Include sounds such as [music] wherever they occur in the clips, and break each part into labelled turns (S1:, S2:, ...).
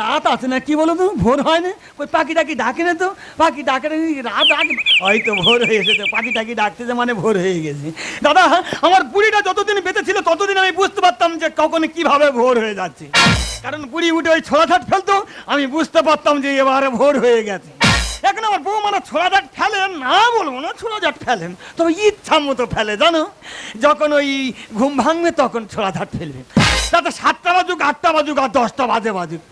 S1: রাত আছে না কি বলো তো? ভোর হয় না ওই পাখি টাকি ডাকে না তো? পাখি ডাকে না, রাত ডাকে হয়তো ভোর হয়ে এসেছে পাখি টাকি ডাকতেছে মানে ভোর হয়ে গেছে। দাদা আমার বুড়িটা যতদিন বেঁচে ছিল ততদিন আমি বুঝতে পারতাম যে কখন কীভাবে ভোর হয়ে যাচ্ছে। কারণ বুড়ি উঠে ওই ছোড়াছাট ফেলতো আমি বুঝতে পারতাম যে এবারে ভোর হয়ে গেছে। এখন আমার বউ মানে ছোড়াঝাট ফেলেন না বলব না ছোড়াঝাট ফেলেন তবে ইচ্ছা মতো ফেলে জানো? যখন ওই ঘুম ভাঙবে তখন ছোড়াঝাট ফেলবে। তাতে সাতটা বাজুক আটটা বাজুক আর দশটা বাজে বাজুক।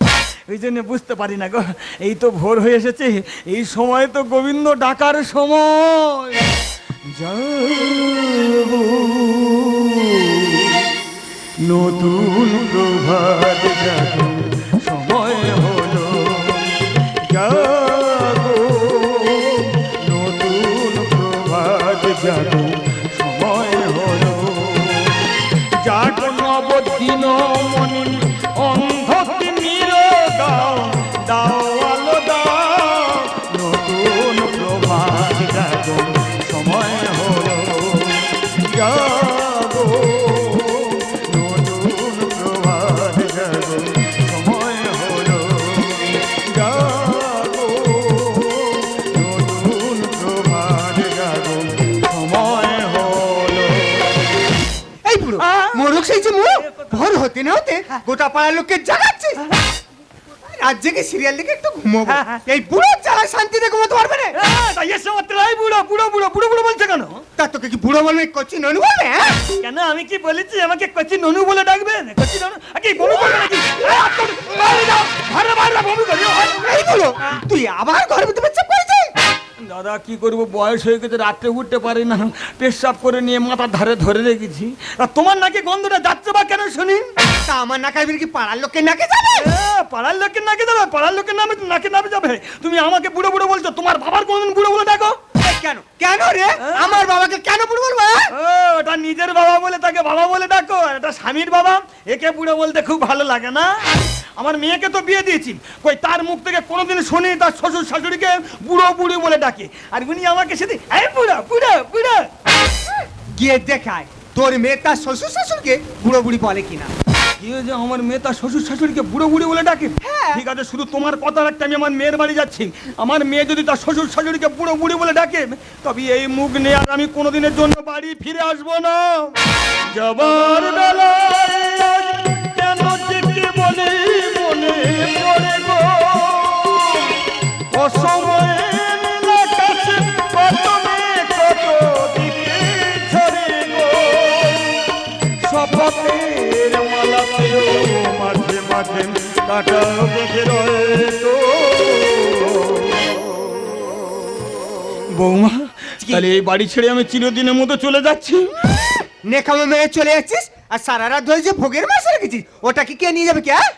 S1: ওই জন্য বুঝতে পারি না গো। এই তো ভোর হয়ে এসেছে, এই সময় তো গোবিন্দ ডাকার সময়। নতুন প্রভাত
S2: হতে না হতে গোটা পাড়ার লোককে জাগাচ্ছে রাত জেগে সিরিয়াল দেখে একটু ঘুমোবো।
S1: হ্যাঁ, হ্যাঁ।
S2: এই বুড়ো জ্বালা শান্তিতে ঘুমোতে পারবে না।
S1: তাই এসে মাত্র এই বুড়ো বুড়ো বুড়ো বুড়ো বুড়ো বলছে কেন?
S2: তা তোকে কি বুড়ো বলবে? কচি ননু বলবে হ্যাঁ?
S1: কেন আমি কি বলেছি? আমাকে কচি ননু বলে ডাকবেন কচি ননু? আ, কি বনু বলবে নাকি? বাইরে যাও, ঘরে বাইরে বমি করি
S2: এই বুড়ো তুই আবার ঘরের বাচ্চা পড়েছে
S1: দাদা কি করব? বয়স হয়ে গেছে রাত্রে উঠতে পারি না। পেশাব করে নিয়ে মাথার ধারে ধরে রেখেছি। আর তোমার নাকি গন্ধটা যাচ্ছে বা কেন শুনি?
S2: তা আমার নাকাই কি পাড়ার লোককে নাকে যাবে?
S1: পাড়ার লোকের নাকে যাবে? পাড়ার লোকের নামে নাকে নামে যাবে। তুমি আমাকে বুড়ো বুড়ো বলছো তোমার বাবার কোনদিন বুড়ো বলে
S2: দেখো কেন? কেন রে? আমার বাবাকে কেন বুড়ো বলব?
S1: ওটা নিজের বাবা বলে তাকে বাবা বলে ডাকো। এটা স্বামীর বাবা একে বুড়ো বলতে খুব ভালো লাগে না? আমার মেয়েকে তো বিয়ে দিয়েছি। কই তার মুখ থেকে কোনোদিন শুনি তার শ্বশুর শাশুড়িকে? বুড়ো বুড়ি বলে ডাকে। আর উনি আমাকে সেদিন এই বুড়ো বুড়ো বুড়ো!
S2: গিয়ে দেখায় তোর মেয়ে তার শ্বশুর শাশুড়িকে বুড়ো বুড়ি বলে কিনা।
S1: কি হয়েছে আমার মেয়ে তার শ্বশুর শাশুড়িকে বুড়ো বুড়ি বলে ডাকে।
S2: হ্যাঁ।
S1: ঠিক আছে শুধু তোমার কথা রাখতে আমি আমার মেয়ের বাড়ি যাচ্ছি। আমার মেয়ে যদি তার শ্বশুর শাশুড়িকে বুড়ো বুড়ি বলে ডাকে তবে এই মুখ নিয়ে আর আমি কোনোদিনের জন্য বাড়ি ফিরে আসব না। যাবার বেলায় মাঝে মাঝে কাটা বেঁধে বৌমা তাহলে এই বাড়ি ছেড়ে আমি চিরদিনের মতো চলে যাচ্ছি?
S2: নেকামো মেয়ে চলে যাচ্ছিস? আর সারা রাত ধরে যে ভোগের মাছ রেখেছিস ওটা কি কে নিয়ে যাবে কে হ্যাঁ?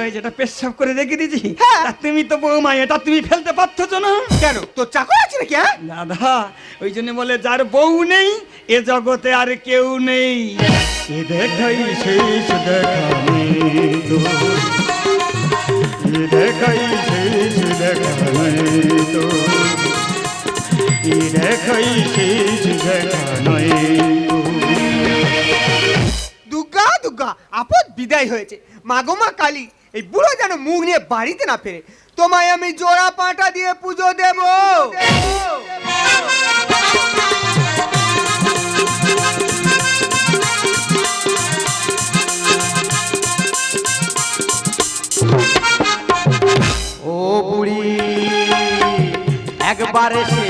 S1: ওই যেটা পেশাব করে রেখে দিয়েছি।
S2: হ্যাঁ।
S1: তুমি তো বৌমা এটা তুমি ফেলতে পারছ না?
S2: কেন? তোর চাকর আছে নাকি হ্যাঁ?
S1: দাদা ওই জন্য বলে যার বউ নেই এ জগতে আর কেউ নেই। এ দেখাই শেষ দেখা দেখাই শেষ দেখা তো দেখাই শেষ দেখা নয় তো
S2: দুর্গা আপদ বিদায় হয়েছে। মাগো মা কালী, এই বুড়ো যেন মুখ নিয়ে বাড়িতে না ফেরে। তোমায় আমি জোড়া পাটা দিয়ে পুজো দেব।
S3: ও বুড়ি, একবার এসে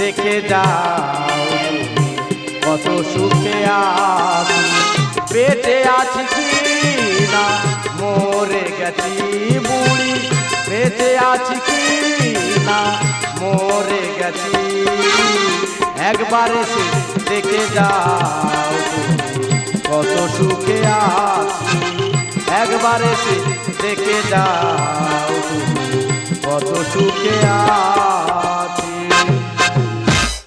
S3: দেখে যাও কত সুখে আছি। বেঁচে আছি কি না মরে গেছি বুড়ি। বেঁচে আছি কি না মরে গেছি। একবার এসে দেখে যাও কত সুখে আছি। একবার এসে দেখে যাও কত সুখে আছি।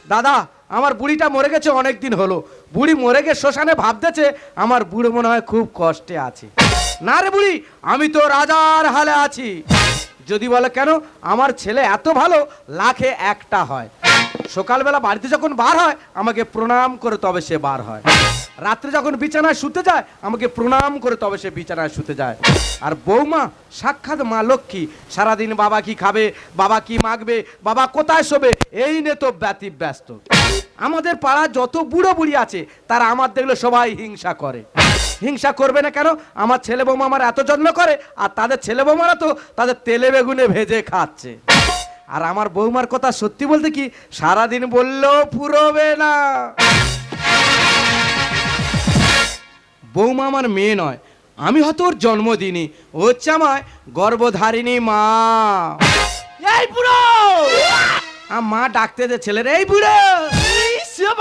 S3: দাদা আমার বুড়িটা মরে গেছে অনেক দিন হলো। বুড়ি মরে গিয়ে শ্মশানে ভাবতেছে, আমার বুড়ো মনে হয় খুব কষ্টে আছে। না রে বুড়ি, আমি তো রাজার হালে আছি। যদি বলে, কেন? আমার ছেলে এত ভালো, লাখে একটা হয়। সকালবেলা বাড়িতে যখন বার হয়, আমাকে প্রণাম করে তবে সে বার হয়। রাত্রে যখন বিছানায় শুতে যায়, আমাকে প্রণাম করে তবে সে বিছানায় শুতে যায়। আর বৌমা, সাক্ষাৎ মা লক্ষ্মী, সারাদিন বাবা কি খাবে, বাবা কি মাগবে, বাবা কোথায় শোবে, এই নিয়ে তো ব্যতি ব্যস্ত আমাদের পাড়া যত বুড়ো বুড়ি আছে, তারা আমার দেখলে সবাই হিংসা করে। হিংসা করবে না কেন? আমার ছেলে বৌমা আমার এত যত্ন করে, আর তাদের ছেলে বৌমারা তো তাদের তেলে বেগুনে ভেজে খাচ্ছে। আর আমার বৌমার কথা সত্যি বলতে কি? সারাদিন বললেও ফুরোবে না। বৌমা আমার মেয়ে নয় আমি হয়তো ওর জন্মদিনই ও হচ্ছে আমার গর্ভধারিণী মা। এই বুড়ো! আ, মা ডাকতে যে ছেলের এই বুড়ো!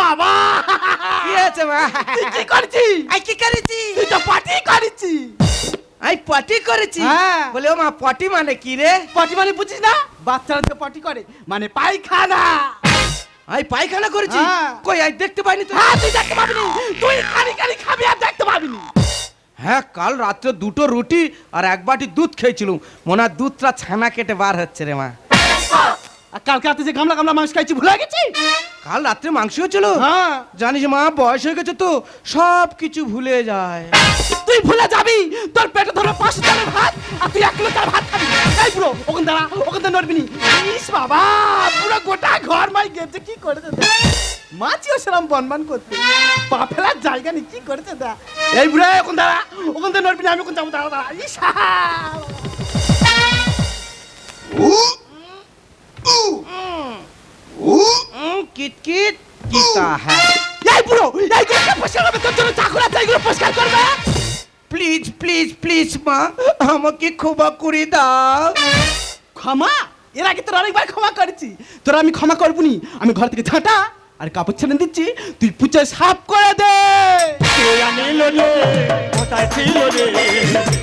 S4: বাবা!
S3: কি হয়েছে মা?
S4: কি করছিস?
S3: আই কি করেছি?
S4: তুই তো পার্টি করেছিস
S3: আই পটি করেছি?
S4: হ্যাঁ।
S3: বলে ও মা পটি মানে কি রে?
S4: পার্টি মানে বুঝিস না? বাচ্চারা তো পার্টি করে মানে পায়খানা।
S3: আই পায়খানা করেছি।
S4: হ্যাঁ।
S3: কই আই দেখতে পাইনি তো
S4: হ্যাঁ তুই দেখতে পাবিনি। তুই খালি খালি খাবি আর দেখতে পাবিনি।
S3: হ্যাঁ কাল রাত্রে দুটো রুটি আর এক বাটি দুধ খেয়েছিলুম। মনে হয় দুধটা ছানা কেটে বার হচ্ছে রে মা।
S4: আর কালকে রাতে যে গামলা গামলা মাংস খাইছি ভুলে গেছি?
S3: কাল রাত্রে মাংস হয়েছিল?
S4: হ্যাঁ।
S3: জানিস মা বয়স হয়ে গেছে তো সব কিছু ভুলে যায়।
S4: তুই ভুলে যাবি? তোর পেটে ধরে পাঁচশো চালের ভাত আর তুই এক কিলো চাল ভাত খাবি। এই পুরো ওখান দাঁড়া ওখান থেকে নড়বি নি। ইস বাবা পুরো গোটা ঘর মাই গেছে কি করেছে দেখ। মাছিও সেরম বনবান করতে। পা ফেলার জায়গা নেই কি করেছে দা এই বুড়ে ওখান দাঁড়া ওখান থেকে নড়বি না আমি ওখান যাব দাঁড়া দাঁড়া ইস
S3: কিটকিট কিতা হ্যাঁ।
S4: এই বুড়ো এইগুলো কে পরিষ্কার করবে তোর জন্য চাকর আছে এইগুলো পরিষ্কার করবে?
S3: প্লিজ প্লিজ প্লিজ মা আমাকে ক্ষমা করে দাও।
S4: ক্ষমা? এর আগে তোর অনেকবার ক্ষমা করেছি। তোর আমি ক্ষমা করবনি। আমি ঘর থেকে ঝাঁটা আর কাপড় ছেড়ে দিচ্ছি। তুই পুচে সাফ করে দে।
S1: আনিল রে? কোথায় ছিল রে?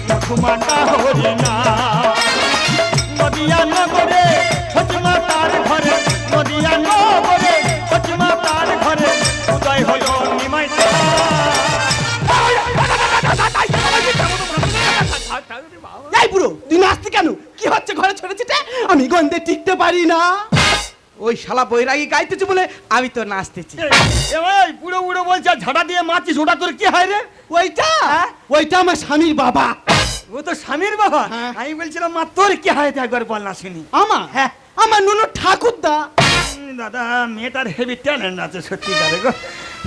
S1: ঠাকুমাটা হরি না নদিয়া নগরে
S4: বুড়ো তুই নাচতি কেন? কি হচ্ছে ঘরে ছেড়েছিটে আমি গন্ধে টিকতে পারি না।
S3: ওই শালা বৈরাগী গাইতেছে বলে আমি তো নাচতেছি।
S1: এই বুড়ো বুড়ো বলছে ঝাড়া দিয়ে মাছিস ওটা তোর কি হয় রে?
S4: ওইটা? ওইটা আমার স্বামীর বাবা।
S1: ও তো স্বামীর বাবা?
S4: হ্যাঁ।
S1: আমি বলছিলাম মা তোর কি হয় একবার বল না শুনি।
S4: আমার?
S1: হ্যাঁ।
S4: আমার নুনু ঠাকুরদা।
S1: দাদা মেয়েটার হেভি ট্যালেন্ট আছে সত্যি করে গো।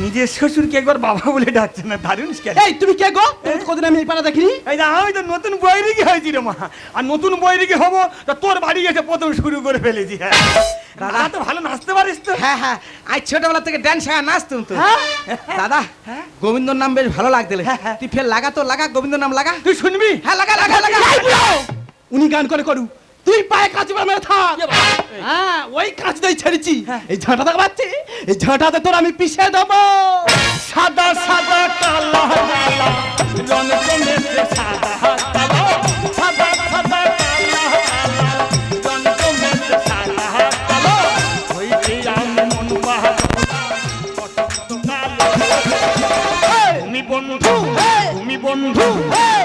S1: নিজের শ্বশুরকে একবার বাবা বলে ডাকছে না দারুণ
S4: এই তুমি কে গো? তুমি কদিন আমি এই পাড়া দেখিনি?
S1: এই না আমি তো নতুন বৈরিকি হয়েছি রে মা। আর নতুন বৈরিকি হব তা তোর বাড়ি এসে প্রথম শুরু করে ফেলেছি হ্যাঁ। দাদা তো ভালো নাচতে পারিস তো।
S3: হ্যাঁ হ্যাঁ। আজ ছোটবেলা থেকে ড্যান্স হ্যাঁ নাচতুম তো।
S1: হ্যাঁ?
S3: দাদা গোবিন্দর নাম বেশ ভালো
S1: হ্যাঁ, হ্যাঁ।
S3: তুই ফের লাগা তো লাগা? গোবিন্দর নাম লাগা?
S1: তুই শুনবি?
S3: হ্যাঁ লাগা লাগা লাগা।
S4: উনি গান করে করু। তুই পায়ে কাজ মেরে থাক। হ্যাঁ ওই কাজ দিয়ে ছেড়েছি। এই ঝাঁটা দেখা পাচ্ছি? এই ঝাঁটাতে তোর আমি পিছিয়ে দেবো।
S1: সাদা সাদা কালা কালা রং কমেছে সাদা কালা সাদা সাদা কালা কালা রং কমেছে সাদা কালা আমি মন তুমি বন্ধু তুমি বন্ধু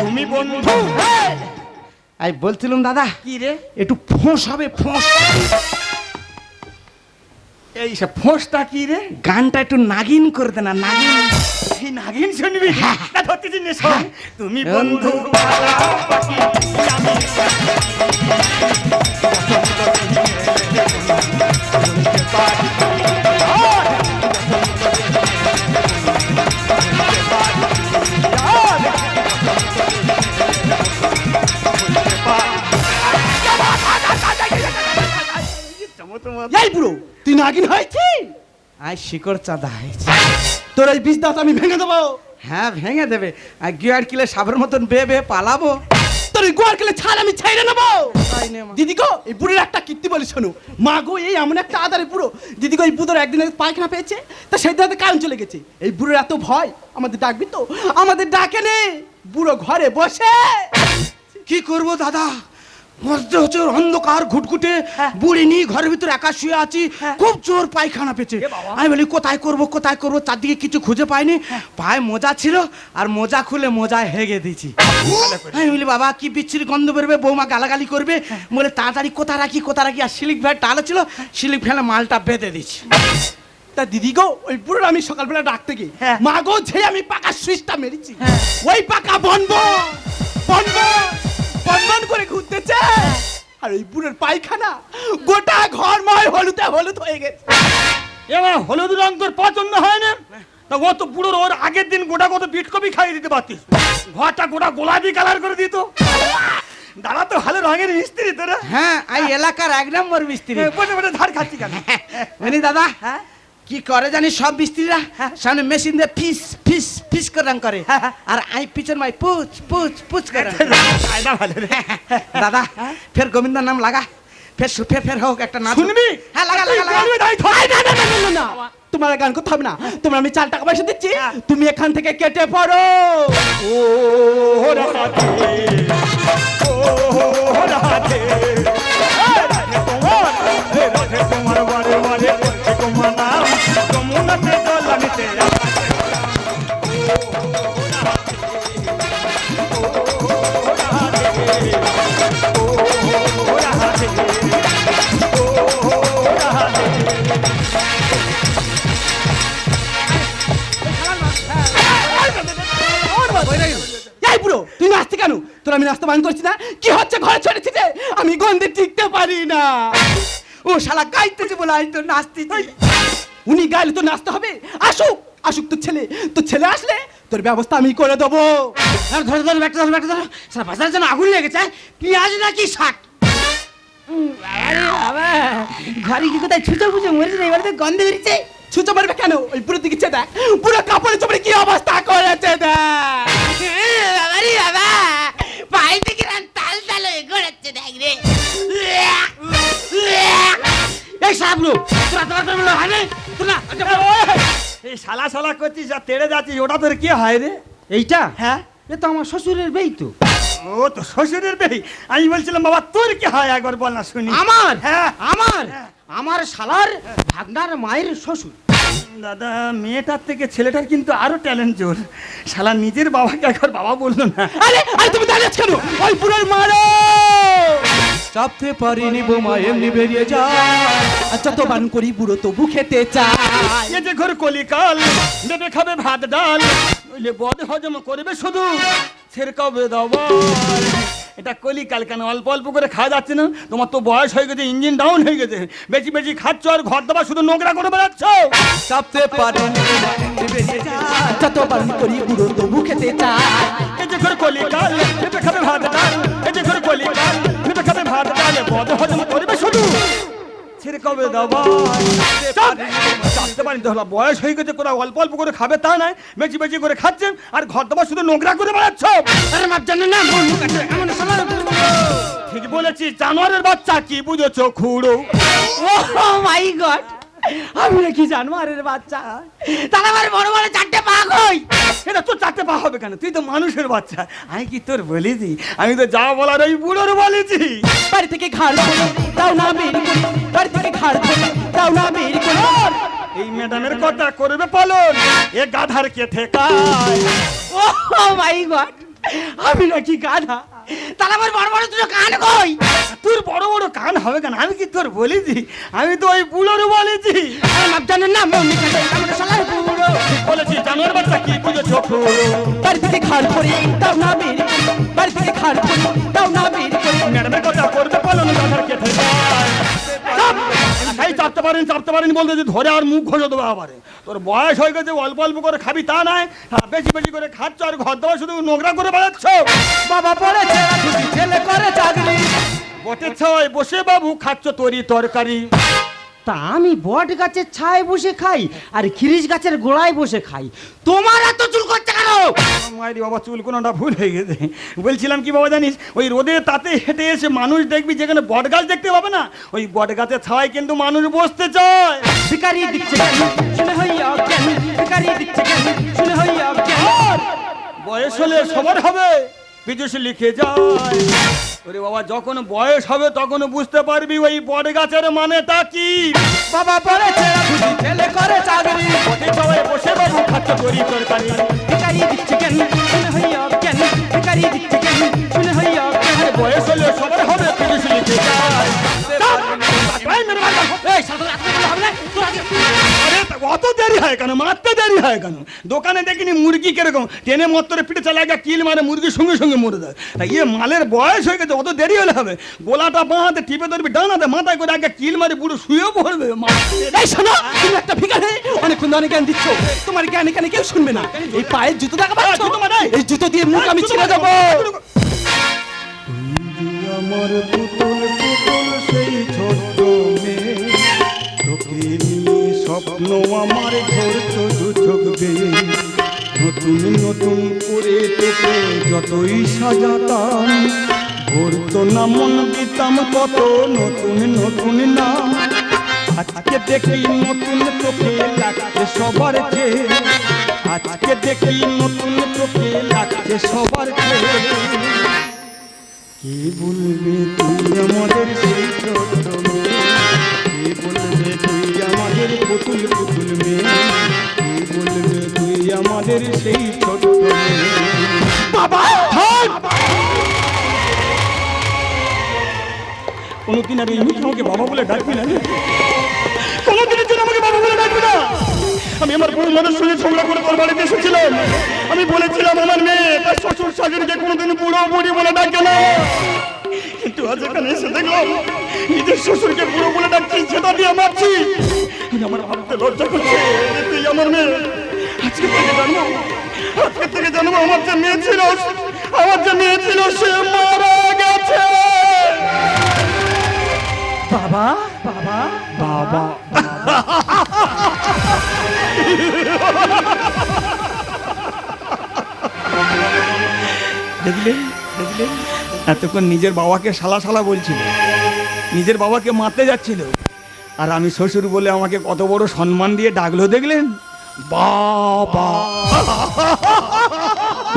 S1: তুমি বন্ধু।
S3: আই বলছিলাম দাদা।
S1: কি রে?
S3: একটু ফোঁস হবে ফোঁস।
S1: এই সব ফোঁসটা কি রে?
S3: গানটা একটু নাগিন করে দে না নাগিন।
S1: এই নাগিন শুনবি? না ধরতেছি নে শোন। তুমি বন্ধু। আমি
S4: এই বুড়ো তুই নাগিন হয়েছি
S3: আই শিকড় চাঁদা হয়েছে
S4: তোর এই বিষ দাঁত আমি ভেঙে দেবো।
S3: হ্যাঁ ভেঙে দেবে। আর গিয়ার কিলে সাবের মতন বে বে পালাবো।
S4: তোর এই গোয়ার কেলে ছাড় আমি ছেড়ে নেব। দিদি গো এই বুড়োর একটা কীর্তি বলি শোনো। মা গো এই এমন একটা আদারে বুড়ো। দিদি গো এই বুড়োর একদিন পায়খানা পেয়েছে তা সেই দিন কারণ চলে গেছে। এই বুড়োর এত ভয় আমাদের ডাকবি তো? আমাদের ডাকে নে। বুড়ো ঘরে বসে।
S3: কি করব দাদা? মধ্যে হচ্ছে অন্ধকার ঘুটঘুটে বুড়ি নিয়ে ঘরের ভিতরে একা শুয়ে আছি খুব জোর পায়খানা পেয়েছে। আমি বলি কোথায় করব কোথায় করব? চারদিকে কিছু খুঁজে পাইনি। পায়ে মোজা ছিল আর মোজা খুলে মোজা হেগে দিয়েছি। আমি বলি বাবা কি বিচ্ছিরি গন্ধ বেরোবে? বৌমা গালাগালি করবে? বলে তাড়াতাড়ি কোথা রাখি কোথা রাখি? আর সিলিক ফ্যান টালো ছিল সিলিক ফ্যানে মালটা বেঁধে দিচ্ছি
S4: তা দিদি গো ওই বুড়োর আমি সকালবেলা ডাকতে গিয়ে
S1: হ্যাঁ।
S4: মা গো ঝে আমি পাকা সুইচটা মেরেছি। ওই পাকা বনব বনব বনবন করে ঘুরতেছে আর ওই বুড়োর পায়খানা গোটা ঘর ময় হলুদে হলুদ হয়ে গেছে।
S1: এবার হলুদ রং তোর পছন্দ হয় না? তা ও তো বুড়োর ওর আগের দিন গোটা কত বিট কপি খাইয়ে দিতে পারতিস। ঘরটা গোটা গোলাপি কালার করে দিত। দাদা তো ভালো রঙের মিস্ত্রি তোরা
S3: হ্যাঁ এই এলাকার এক নম্বর মিস্ত্রি।
S1: বসে বসে ধার খাচ্ছি কেন? [laughs]
S3: দাদা কি করে জানি সব মিস্ত্রিরা সামনে মেশিন দিয়ে ফিস ফিস ফিস করে করে আর আই পিছন মাই পুচ পুচ পুচ করে দাদা ফের গোবিন্দার নাম লাগা ফের ফের ফের হোক একটা নাচ
S1: শুনবি
S3: হ্যাঁ লাগা লাগা
S4: না। তোমার গান করতে হবে না তোমরা আমি চার টাকা পয়সা দিচ্ছি তুমি এখান থেকে কেটে পড়ো
S1: ও রাধে তোমার বারে বারে তোমার
S4: তুই নাচতে কেন? তোর আমি নাচতে বান করছি না? কি হচ্ছে ঘরে ছেড়েছি যে? আমি গন্ধে টিকতে পারি না। ও শালা গাইতেছে বলে আমি তো নাচতেছি। উনি গাইলে তো নাচতে হবে। আসুক আসুক তোর ছেলে। তোর ছেলে আসলে তোর ব্যবস্থা আমি করে দেবো।
S3: আর ধরো ধরো ব্যাটা ধরো ব্যাটা ধরো। সারা বাজার যেন আগুন লেগেছে পেঁয়াজ নাকি শাক?
S4: বাবা ঘরে কি কোথায় ছুঁচো ফুচো মরেছে এবারে তো গন্ধে বেরিয়েছে। ছুঁচো মারবে কেন? ওই পুরো দিকে দেখ। পুরো কাপড়ে চোপড়ে কি অবস্থা করেছে দেখ।
S5: বাবারি বাবা পায়ে রান তাল তাল হয়ে ঘোরাচ্ছে দেখ রে।
S3: সাবলু তোরা তোরা তোরা হয় না তোরা
S1: এই শালা শালা করছিস যা তেড়ে যাচ্ছিস ওটা তোর কি হয় রে?
S3: এইটা?
S1: হ্যাঁ।
S3: এ তো আমার শ্বশুরের বেই তো।
S1: ও তো শ্বশুরের বেই। আমি বলছিলাম বাবা তোর কি হয় একবার বল না শুনি।
S3: আমার?
S1: হ্যাঁ।
S3: আমার? আমার শালার ভাগনার মায়ের শ্বশুর।
S1: দাদা মেয়েটার থেকে ছেলেটার কিন্তু আরও ট্যালেন্ট জোর। শালা নিজের বাবাকে একবার বাবা বলল না।
S4: আরে আরে তুমি দাঁড়িয়ে কেন? ওই পুরোর মারো! চাপতে পারিনি বোমা এমনি বেরিয়ে যায়। আর যত বান করি বুড়ো তবু খেতে চায়।
S1: এ যে ঘর কলিকাল দেবে খাবে ভাত ডাল নইলে বদ হজম করবে শুধু ছেড়কাবে দাবার এটা কলিকাল কেন? অল্প অল্প করে খাওয়া যাচ্ছে না? তোমার তো বয়স হয়ে গেছে ইঞ্জিন ডাউন হয়ে গেছে। বেশি বেশি খাচ্ছ আর ঘর দাবার শুধু নোংরা করে বেড়াচ্ছ?
S4: চাপতে পারিনি যত বান করি বুড়ো তবু খেতে চায়।
S1: এ যে ঘর কলিকাল দেবে খাবে ভাত ডাল এ যে ঘর কলিকাল ভাত ডাল বদ হজম করবে শুধু। ছেড়কাবে দাবার চাপতে পারি তো হলো বয়স হয়ে গেছে কোথাও অল্প অল্প করে খাবে তা নয়। বেশি বেশি করে খাচ্ছেন আর ঘর দাবার শুধু নোংরা করে বেড়াচ্ছ।
S3: মন
S1: ঠিক বলেছি জানোয়ারের বাচ্চা কি বুঝেছ খুড়ো?
S4: Oh my God. আমি নাকি জানোয়ারের বাচ্চা?
S5: তাহলে আমার বড় বড় চারটে পা কই?
S1: এটা তোর চারটে পা হবে কেন? তুই তো মানুষের বাচ্চা। আমি কি তোর বলেছি? আমি তো যা বলার ওই বুড়োর বলেছি।
S4: বাড়ি থেকে ঘাড় না বের বাড়ি থেকে ঘাড় না বের
S1: এই ম্যাডামের কথা করবে পালন। এ গাধার কে ঠেকায়?
S4: Oh my God! আমি নাকি গাধা?
S5: তাহলে আমার বড় বড় কান কই?
S1: তোর বড় বড় কান হবে কেন? আমি কি তোর বলেছি? আমি তো ওই বুড়োর বলেছি।
S3: না মন মুখ আছে শালার পুরো।
S1: বলেছি জানোয়ার বাচ্চা কি বুঝেছ খুড়ো
S4: বাড়ি থেকে ঘাড় ধরে দাও না বের বাড়ি থেকে ঘাড় ধরে দাও না বের
S1: ম্যাডামের কথা করবে পালন গাধার কে ঠেকায় চাপতে পারেন চাপতে পারেন বলতে যে ধরে আর মুখ ঘষে দেবো আবার। তোর বয়স হয়ে গেছে অল্প অল্প করে খাবি তা নয়। বেশি বেশি করে খাচ্ছ আর ঘর দেওয়া শুধু নোংরা করে বেড়াচ্ছ।
S4: বাবা পড়েছে ছেলে করে চাকরি।
S1: বসে বাবু খাচ্ছ তরি তরকারি।
S3: তা আমি বট গাছের ছায় বসে খাই আর খিরিশ গাছের গোড়ায় বসে খাই। তোমার এত চুল করছে কেন?
S1: মায়েরি বাবা চুল কোনোটা ভুল হয়ে গেছে। বলছিলাম কি বাবা জানিস ওই রোদে তাতে হেঁটে এসে মানুষ দেখবি যেখানে বট গাছ দেখতে পাবে না ওই বট গাছের ছাওয়ায় কিন্তু মানুষ বসতে চায়।
S4: ভিকারি দিচ্ছে কেন? শুনে হইয়া ভিকারি দিচ্ছে কেন? শুনে হইয়া
S1: বয়স হলে সবার হবে বিদেশে লিখে যায়। ওরে বাবা যখন বয়স হবে তখন বুঝতে পারবি ওই বট গাছের মানেটা কি।
S4: বাবা পড়েছে রাজুতি ছেলে করে চাকরি।
S1: বটের ছাওয়ায় বসে বাবু খাচ্ছ তরি তরকারি।
S4: ভিকারি দিচ্ছে কেন? শুনে হইয়া কেন? ভিকারি দিচ্ছে কেন? শুনে হইয়া কেন?
S1: বয়স হলে সবার হবে বিদেশে লিখে। যায় এই
S3: এত বলে হবে তোর
S1: অত দেরি হয় কেন? মারতে দেরি হয় কেন? দোকানে দেখিনি মুরগি কীরকম? ট্রেনে মত্তরে পিঠে চালা একটা কিল মারে মুরগির সঙ্গে সঙ্গে মরে দেয় তা ইয়ে মালের বয়স হয়ে গেছে অত দেরি হলে হবে? গোলাটা বাঁহাতে টিপে ধরবি ডানাতে মাথায় করে আগে কিল মারে পুরো শুয়েও পড়বে।
S4: এই শোনো তুমি একটা ভিখারি অনেকক্ষণ ধরে জ্ঞান দিচ্ছ। তোমার জ্ঞানে জ্ঞানে কেউ শুনবে না। এই পায়ের জুতো দেখা পাচ্ছ? এই জুতো দিয়ে মুখ আমি ছিঁড়ে দেবো।
S1: আমার পুতুল পুতুল স্বপ্ন আমার ঘর তো ঢুকবে নতুন নতুন করে তোকে যতই সাজাতাম ভরতো না মন দিতাম, কত নতুন নতুন নাম আজকে দেখি নতুন তোকে লাগছে সবার চেয়ে আজকে দেখি নতুন তোকে লাগছে সবার চেয়ে কে বলবে তুই আমাদের সেই ছোট্ট আমাদের পুতুল পুতুল মেয়ে। কে বলবে তুই আমাদের সেই মেয়ে?
S4: বাবা
S1: কোনোদিন আর এই মুখে আমাকে বাবা বলে ডাকবি না কোনোদিনের জন্য আমাকে বাবা বলে ডাকবি না। আমি আমার বউ মাদের সঙ্গে ঝগড়া করে তোর বাড়িতে এসেছিলাম। আমি বলেছিলাম আমার মেয়ে তার শ্বশুর শাশুড়িকে কোনোদিন বুড়ো বুড়ি বলে ডাকে না। কিন্তু আজ এখানে এসে দেখলাম নিজের শ্বশুরকে বুড়ো বলে ডাকছি সেটা দিয়ে মারছি। আমি আমার ভাবতে লজ্জা করছে। তুই আমার মেয়ে। আজকে থেকে জানব। আজকে থেকে জানব আমার যে মেয়ে ছিল আমার যে মেয়ে ছিল সে মারা গেছে।
S4: বাবা বাবা
S1: বাবা। দেখলেন দেখলেন এতক্ষণ নিজের বাবাকে শালা শালা বলছিল। নিজের বাবাকে মারতে যাচ্ছিল। আর আমি শ্বশুর বলে আমাকে কত বড় সম্মান দিয়ে ডাকলো দেখলেন? বাবা!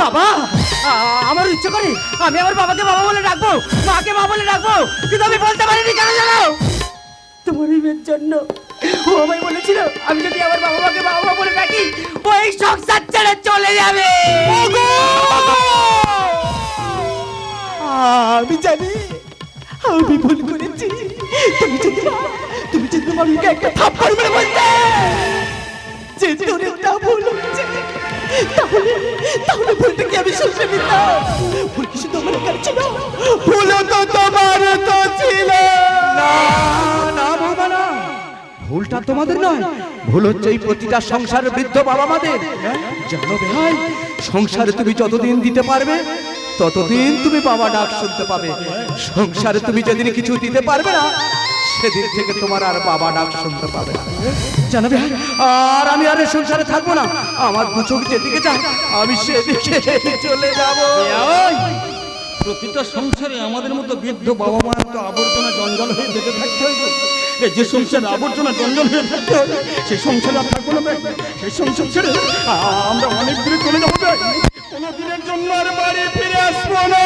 S4: বাবা! আমার ইচ্ছে করে আমি আমার বাবাকে বাবা বলে ডাকবো মাকে মা বলে ডাকবো কিন্তু আমি বলতে পারিনি কেন জানো? তোমার মেয়ের জন্য ও আমায় বলেছিল আমি যদি আমার বাবা মাকে বাবা মা বলে ডাকি ওই সংসার ছেড়ে চলে যাবে। আমি জানি আমি ভুল করেছি। তুমি যদি তোমার মুখে একটা বলতে। যে তোর একটা ভুল হচ্ছে তাহলে তাহলে ভুলটা কি আমি শুনতে নিতাম? ভুল কি শুধু আমার একার ছিল। ভুল তো তোমার তো ছিল।
S3: না না বাবা না। ভুলটা তোমাদের নয়। ভুল হচ্ছে এই প্রতিটা সংসারের বৃদ্ধ বাবা মাদের। জানো ভাই, সংসারে তুমি যতদিন দিতে পারবে, ততদিন তুমি বাবা ডাক শুনতে পাবে। সংসারে তুমি যেদিন কিছু দিতে পারবে না সেদিন থেকে তোমার আর বাবা ডাক শুনতে পাবে না। আর আমি আর সংসারে থাকব না। আমার দু চোখ যেদিকে যায়, আমি সেদিকে চলে যাব।
S1: প্রতিটা সংসারে আমাদের মতো বৃদ্ধ বাবা মায়ের তো আবর্জনা জঞ্জাল হয়ে বেঁচে থাকতে হবে যে সংসারে আবর্জনা জঞ্জাল হয়ে থাকতে হবে সেই সংসারে আর থাকব না। সেই সংসার ছেড়ে আমরা অনেক দূরে চলে যাব ভাই। কোনো দিনের জন্য আর বাড়ি ফিরে আসব না।